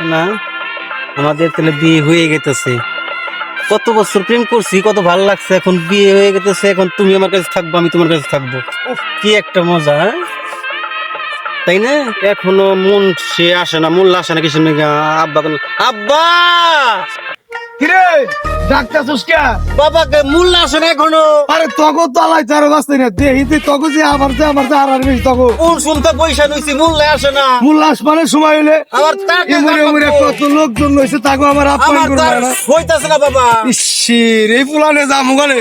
না? আমাদের তাহলে বিয়ে হয়ে গেতেছে। কত বছর প্রেম করছি, কত ভালো লাগছে, এখন বিয়ে হয়ে গেতেছে, এখন তুমি আমার কাছে থাকব, আমি তোমার কাছে থাকব। কি একটা মজা হ্যাঁ? তাই না? এখনও মন সে আসে না, মূল্য আসে না কিছু আব্বা আব্বা! কিরে? ডাক্তার সুস্কা বাবাকে মূল্য আসে না এখনও আরে তগো তলাই চার বাস্তে না দেহি তুই তগো যে আমার যে আমার যে আর আর বেশি তগো। কোন শুনতে পয়সা নইছি মূল্য আসে না। মুল্লাস মানে সময় হইলে আমার এমরে এমরে লাগবে। কত লোকজন লইছে তাগো আমার করবে তার না। হইতাছে না বাবা। ইসির এই পুলানে যাম গলে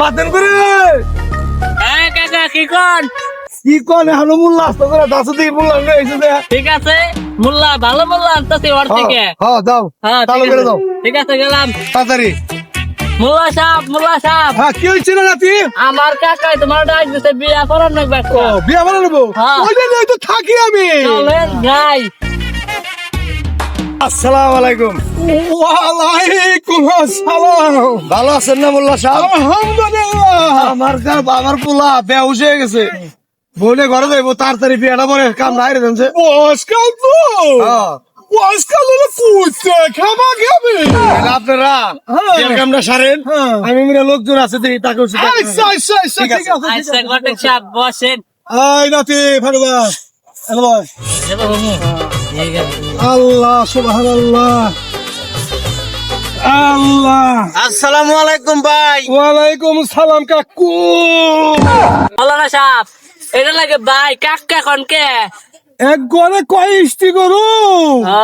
বাতেন করে। হ্যাঁ কাকা কি কন কি কনে হানো মুল্লাস তো করে। দাসু দিয়ে মুল্লাস লই আইছে ঠিক আছে। মোল্লা ভালো মোল্লা আনতেছি ওর থেকে। হ্যাঁ দাও হ্যাঁ চালু করে আছে। দাও ঠিক আছে গেলাম। তাড়াতাড়ি। মোল্লা সাহেব মোল্লা সাহেব। হ্যাঁ কি হইছে না নাতি? আমার কাকাই তোমার ডাক দিতে বিয়া করার নাকি ও বিয়া বানা নেব হ্যাঁ। ওই যে তো থাকি আমি। চলেন যাই। আসসালামু আলাইকুম। ওয়ালাইকুম আসসালাম। ভালো আছেন না মোল্লা সাহেব? আলহামদুলিল্লাহ। আমার কার বাবার পোলা বেউস হয়ে গেছে। বলে ঘরে যাইবো তাড়াতাড়ি বিয়েটা পরে কাম নাই রে জানছে। তো। হ্যাঁ। হলে খাবে আপনারা বিয়ের কামটা সারেন। আমি মিলে লোকজন আছে দেখি তাকে আচ্ছা আচ্ছা আচ্ছা ঠিক আছে। আচ্ছা সাহেব বসেন আই নাতি ফারুবা আল্লাহ সুবহানাল্লাহ। আল্লাহ। আসসালামু আলাইকুম ভাই। ওয়ালাইকুম সালাম কাকু। মোল্লা সাহেব। এটা লাগে ভাই কাকা কন কে? এক গড়ে কয় ইস্তি করু ও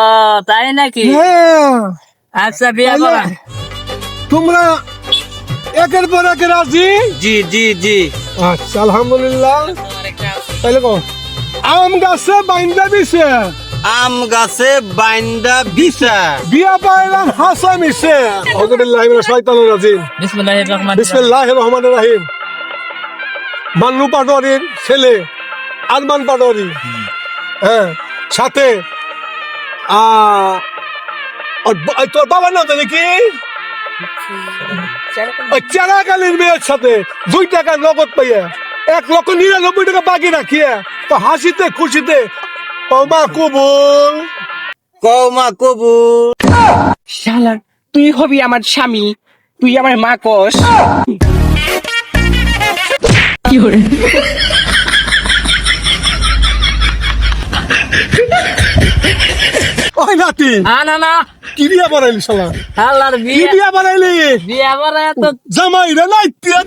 তাই নাকি? হ্যাঁ। আচ্ছা বিয়া করা। তোমরা একের পর এক রাজি? জি জি জি। আচ্ছা আলহামদুলিল্লাহ। তাইলে কো আম গাছে বাইন্দা দিছে আম গাছে বাইন্দা বিছা বিয়া পাইলাম হাসা মিছে আলহামদুলিল্লাহ মিনাশ শাইতানির রাজিম। বিসমিল্লাহির রহমানির রহিম বিসমিল্লাহির রহমানির রহিম। মান্নু পাটোয়ারির ছেলে আরমান পাটোয়ারি। হ্যাঁ সাথে আ তোর বাবার নাম জানি কি? চেরাকালীর মেয়ের সাথে দুই টাকা নগদ পাইয়া এক লক্ষ নিরানব্বই টাকা বাকি রাখিয়া তো হাসিতে খুশিতে কমা কবুল। কৌমা কবু শালা তুই হবি আমার স্বামী তুই আমার মা কস। ওই নাতি না না না। কি দিয়া বানাইলি শালা? আল্লাহর বিয়া বিয়া বানাইলি? বিয়া করা তো জামাই রে নাই তিয়া